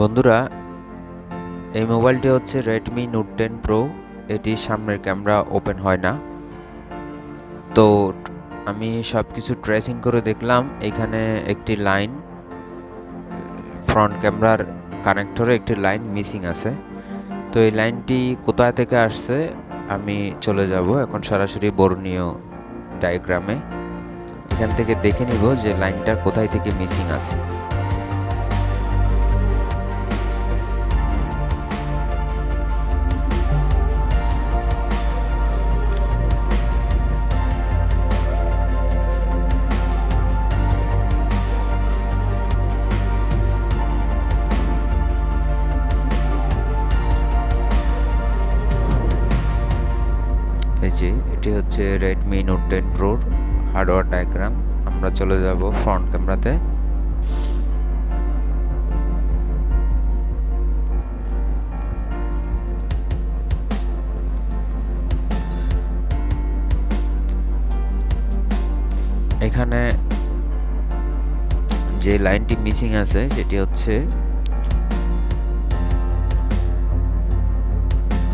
বন্ধুরা, এই মোবাইলটি হচ্ছে রেডমি নোট টেন প্রো এটির সামনের ক্যামেরা ওপেন হয় না। তো আমি সব কিছু ট্রেসিং করে দেখলাম, এখানে একটি লাইন ফ্রন্ট ক্যামেরার কানেক্টরে একটি লাইন মিসিং আছে। তো এই লাইনটি কোথায় থেকে আসছে, আমি চলে যাব এখন সরাসরি বর্ণীয় ডায়াগ্রামে এখান থেকে দেখে নিব যে লাইনটা কোথায় থেকে মিসিং আছে। যে এটি হচ্ছে রেডমি নোট টেন প্রোর হার্ডওয়্যার ডায়াগ্রাম আমরা চলে যাব ফ্রন্ট ক্যামেরাতে এখানে যে লাইনটি মিসিং আছে, সেটি হচ্ছে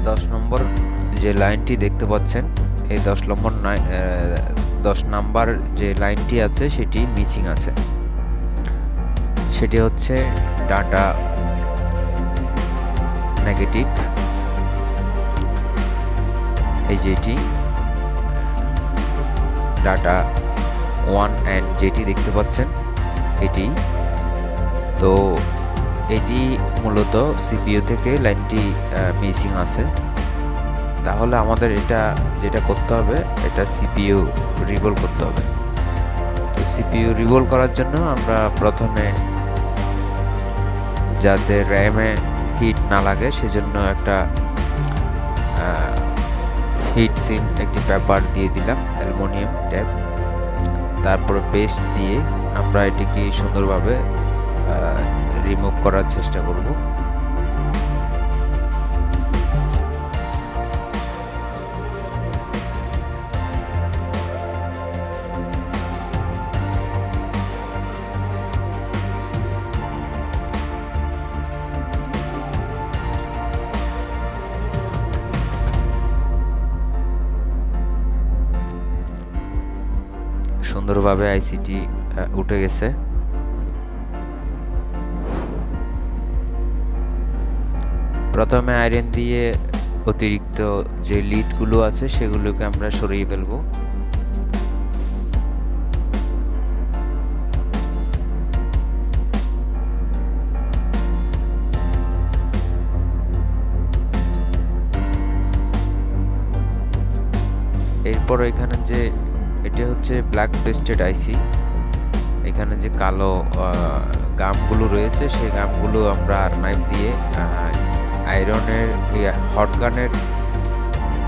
দশ নম্বর যে লাইনটি দেখতে পাচ্ছেন এই দশ নম্বর দশ নাম্বার যে লাইনটি আছে সেটি মিসিং আছে। সেটি হচ্ছে ডাটা নেগেটিভ। এই যেটি ডাটা ওয়ান অ্যান্ড যেটি দেখতে পাচ্ছেন, এটি। তো এটি মূলত সিপিইউ থেকে লাইনটি মিসিং আছে। তাহলে আমাদের এটা যেটা করতে হবে, এটা সিপিইউ রিভল করতে হবে। তো সিপিইউ রিভল করার জন্য আমরা প্রথমে যাতে র্যামে হিট না লাগে, সেজন্য একটা হিট সিন একটি পেপার দিয়ে দিলাম, অ্যালুমিনিয়াম ট্যাপ। তারপরে পেস্ট দিয়ে আমরা এটিকে সুন্দরভাবে রিমুভ করার চেষ্টা করব। সুন্দরভাবে আইসিটি উঠে গেছে। প্রথমে আয়রন দিয়ে অতিরিক্ত যে লিডগুলো আছে, সেগুলোকে আমরা সরিয়ে ফেলব। এরপর এখানে যে এটা হচ্ছে ব্ল্যাক পেস্টেড আইসি এখানে যে কালো গামগুলো রয়েছে, সেই গামগুলো আমরা আর নাইফ দিয়ে আয়রনের হট গানের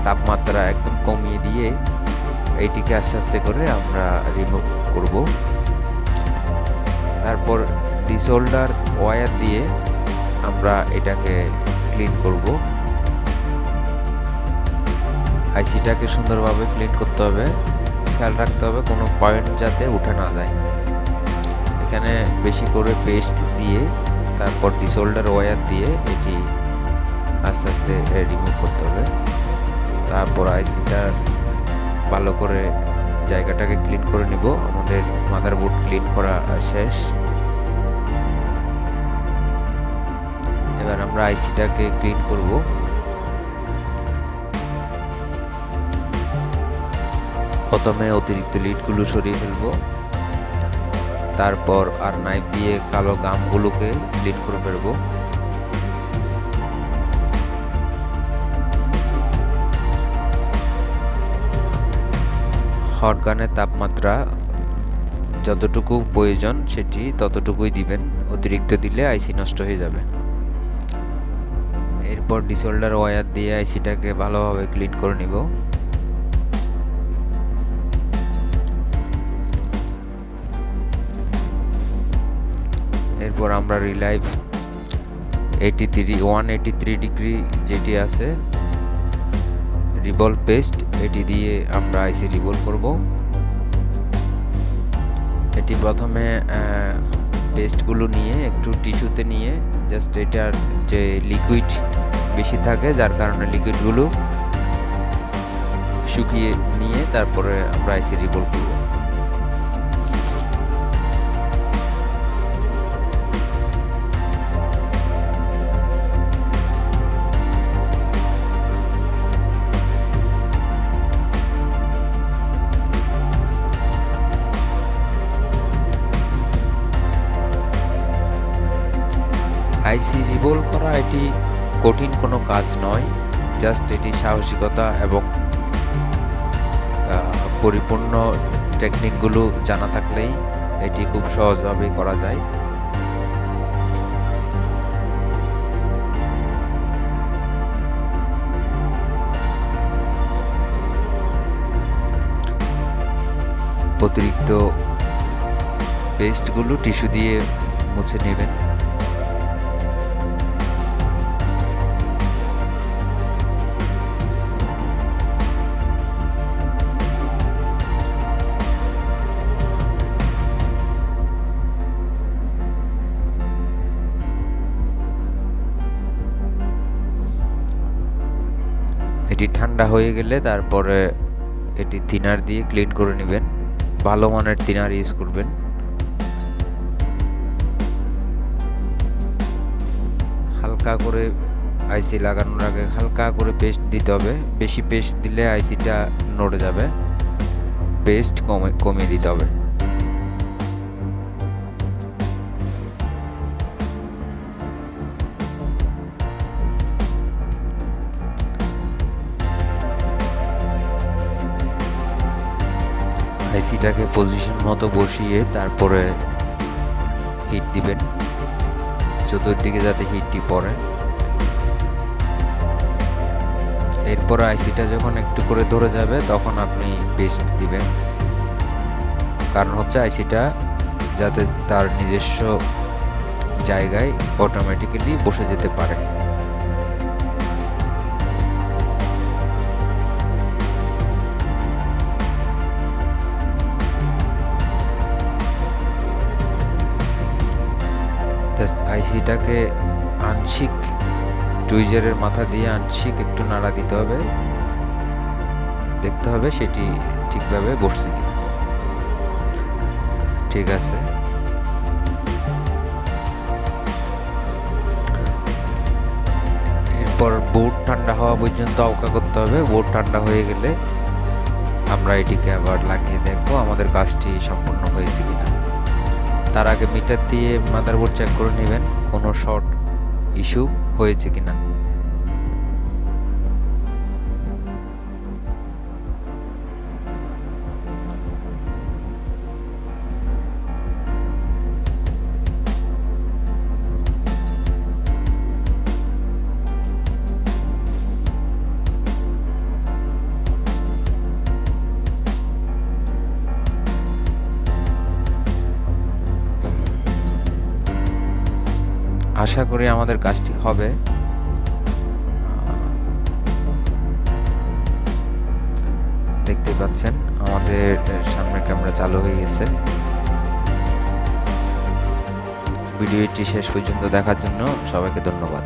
তাপমাত্রা একদম কমিয়ে দিয়ে এইটিকে আস্তে আস্তে করে আমরা রিমুভ করব। তারপর ডিসোল্ডার ওয়ার দিয়ে আমরা এটাকে ক্লিন করব। আইসিটাকে সুন্দরভাবে ক্লিন করতে হবে। খেয়াল রাখতে হবে, কোনো পয়েন্ট যাতে উঠে না যায়। এখানে বেশি করে পেস্ট দিয়ে, তারপর ডিসোল্ডার ওয়্যার দিয়ে এটি আস্তে আস্তে রিমুভ করতে হবে। তারপর আইসিটা ভালো করে জায়গাটাকে ক্লিন করে নিব। আমাদের মাদারবোর্ড ক্লিন করা শেষ। এবার আমরা আইসিটাকে ক্লিন করব। প্রথমে অতিরিক্ত লিডগুলো সরিয়ে ফেলব। তারপর আর নাইফ দিয়ে কালো গামগুলোকে ক্লিন করে ফেলব। হট গানের তাপমাত্রা যতটুকু প্রয়োজন সেটি ততটুকুই দিবেন, অতিরিক্ত দিলে আইসি নষ্ট হয়ে যাবে। এরপর ডিসোল্ডার ওয়্যার দিয়ে আইসিটাকে ভালোভাবে ক্লিন করে নিব। এরপর আমরা রিলাইভ eighty three one eighty three degree যেটি আছে রিবল পেস্ট এটি দিয়ে আমরা আইসি রিবল করব। এটি প্রথমে পেস্টগুলো নিয়ে, একটু টিস্যুতে নিয়ে জাস্ট এটার যে লিকুইড বেশি থাকে, যার কারণে লিকুইডগুলো শুকিয়ে নিয়ে তারপরে আমরা আইসি রিবল করব। আইসি রিবল করা এটি কঠিন কোনো কাজ নয় জাস্ট এটি সাহসিকতা এবং পরিপূর্ণ টেকনিকগুলো জানা থাকলেই এটি খুব সহজভাবেই করা যায়। অতিরিক্ত পেস্টগুলো টিস্যু দিয়ে মুছে নেবেন। ঠান্ডা হয়ে গেলে তারপরে এটি থিনার দিয়ে ক্লিন করে নেবেন। ভালো মানের থিনার ইউজ করবেন। হালকা করে আইসি লাগানোর আগে হালকা করে পেস্ট দিতে হবে। বেশি পেস্ট দিলে আইসিটা নড়ে যাবে। পেস্ট কমে, কমিয়ে দিতে হবে। আইসিটাকে পজিশন মতো বসিয়ে তারপরে হিট দিবেন। চতুর্দিকে যাতে হিটটি পড়ে। এরপর আইসিটা যখন একটু করে ধরে যাবে, তখন আপনি পেস্ট দিবেন। কারণ হচ্ছে আইসিটা যাতে তার নিজস্ব জায়গায় অটোমেটিক্যালি বসে যেতে পারে। আইসিটাকে আংশিক টুইজারের মাথা দিয়ে আংশিক একটু নাড়া দিতে হবে। দেখতে হবে সেটি ঠিকভাবে বসছে কিনা। ঠিক আছে। এরপর বোর্ড ঠান্ডা হওয়া পর্যন্ত অপেক্ষা করতে হবে। বোর্ড ঠান্ডা হয়ে গেলে আমরা এটিকে আবার লাগিয়ে দেখব আমাদের কাজটি সম্পূর্ণ হয়েছে কিনা। তার আগে মিটার দিয়ে মাদারবোর্ড চেক করে নেবেন কোনো শর্ট ইস্যু হয়েছে কিনা। আশা করি আমাদের কাজটি হবে। দেখতে পাচ্ছেন, আমাদের সামনের ক্যামেরা চালু হয়ে গেছে। ভিডিওটি শেষ পর্যন্ত দেখার জন্য সবাইকে ধন্যবাদ।